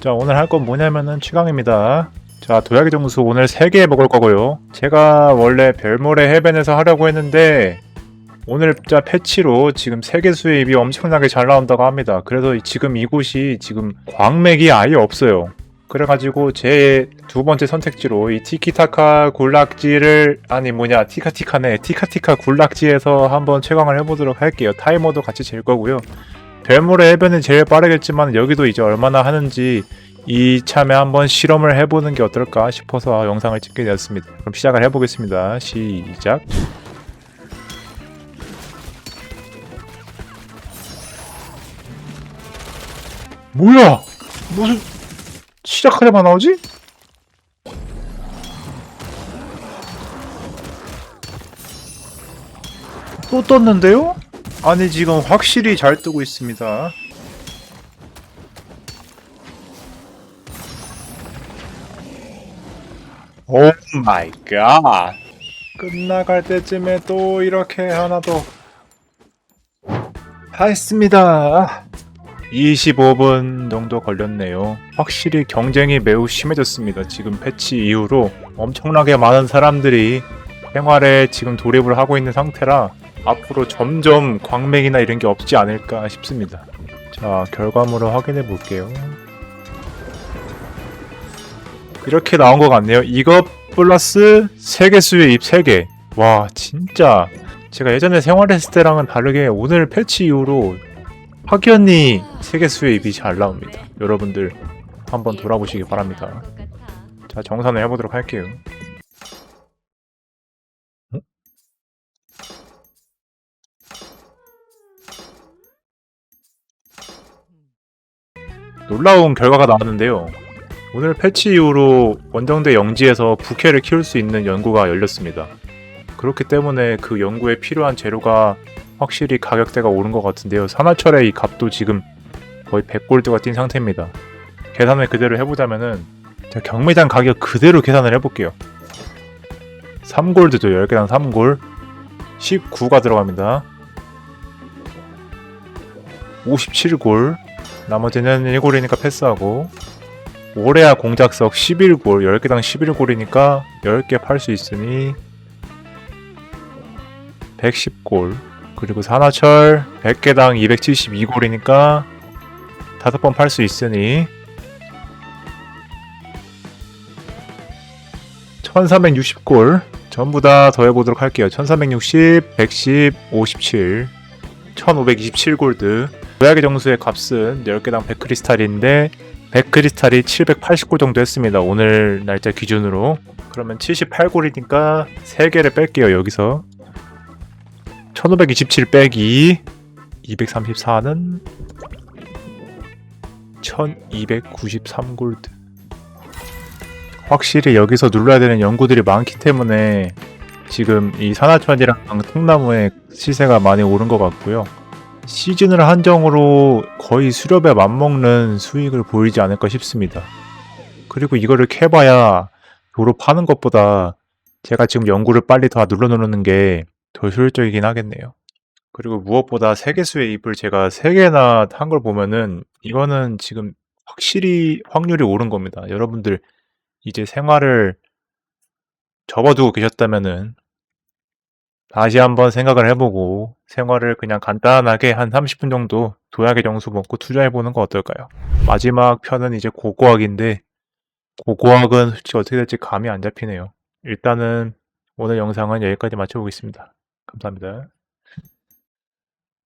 자 오늘 할 건 뭐냐면은 최강입니다. 자 도자기 정수 오늘 3개 먹을 거고요. 제가 원래 별모래 해변에서 하려고 했는데 오늘 자 패치로 지금 세계 수입이 엄청나게 잘 나온다고 합니다. 그래서 이- 지금 이곳이 지금 광맥이 아예 없어요. 그래가지고 제 두 번째 선택지로 이 티키타카 굴락지를 아니 뭐냐 티카티카네 티카티카 굴락지에서 한번 최강을 해보도록 할게요. 타이머도 같이 잴 거고요 별모래 해변은 제일 빠르겠지만 여기도 이제 얼마나 하는지 이참에 한번 실험을 해보는 게 어떨까 싶어서 영상을 찍게 되었습니다. 그럼 시작을 해보겠습니다. 시작. 뭐야? 무슨 시작하자마자 나오지? 또 떴는데요? 아니 지금 확실히 잘 뜨고 있습니다. 오 마이 갓. 끝나갈 때쯤에 또 이렇게 하나 더. 다 했습니다. 25분 정도 걸렸네요. 확실히 경쟁이 매우 심해졌습니다. 지금 패치 이후로 엄청나게 많은 사람들이 생활에 지금 돌입을 하고 있는 상태라 앞으로 점점 광맥이나 이런 게 없지 않을까 싶습니다. 자, 결과물을 확인해 볼게요. 이렇게 나온 것 같네요. 이거 플러스 세개 수입 3개. 와, 진짜 제가 예전에 생활했을 때랑은 다르게 오늘 패치 이후로 확연히 세개 수입이 잘 나옵니다. 여러분들 한번 돌아보시기 바랍니다. 자, 정산을 해보도록 할게요. 놀라운 결과가 나왔는데요. 오늘 패치 이후로 원정대 영지에서 부캐를 키울 수 있는 연구가 열렸습니다. 그렇기 때문에 그 연구에 필요한 재료가 확실히 가격대가 오른 것 같은데요. 산화철의 이 값도 지금 거의 100골드가 뛴 상태입니다. 계산을 그대로 해보자면은 자, 경매장 가격 그대로 계산을 해볼게요. 3골드죠. 10개당 3골. 19가 들어갑니다. 57골. 나머지는 1골이니까 패스하고 오레아 공작석 11골 10개당 11골이니까 10개 팔 수 있으니 110골 그리고 산화철 100개당 272골이니까 5번 팔 수 있으니 1360골 전부 다 더해보도록 할게요. 1360, 110, 57 1527골드 도약의 정수의 값은 10개당 100크리스탈인데 100크리스탈이 780골 정도 했습니다. 오늘 날짜 기준으로. 그러면 78골이니까 3개를 뺄게요. 여기서. 1527 빼기 234는 1293골드. 확실히 여기서 눌러야 되는 연구들이 많기 때문에 지금 이 산화천이랑 통나무의 시세가 많이 오른 것 같고요. 시즌을 한정으로 거의 수렵에 맞먹는 수익을 보이지 않을까 싶습니다. 그리고 이거를 캐봐야 도로 파는 것보다 제가 지금 연구를 빨리 다 눌러 누르는 게 더 효율적이긴 하겠네요. 그리고 무엇보다 세계수의 잎을 제가 3개나 한 걸 보면은 이거는 지금 확실히 확률이 오른 겁니다. 여러분들 이제 생활을 접어두고 계셨다면은 다시 한번 생각을 해보고 생활을 그냥 간단하게 한 30분 정도 도약의 정수 먹고 투자해보는 거 어떨까요? 마지막 편은 이제 고고학인데 고고학은 솔직히 어떻게 될지 감이 안 잡히네요. 일단은 오늘 영상은 여기까지 마쳐보겠습니다. 감사합니다.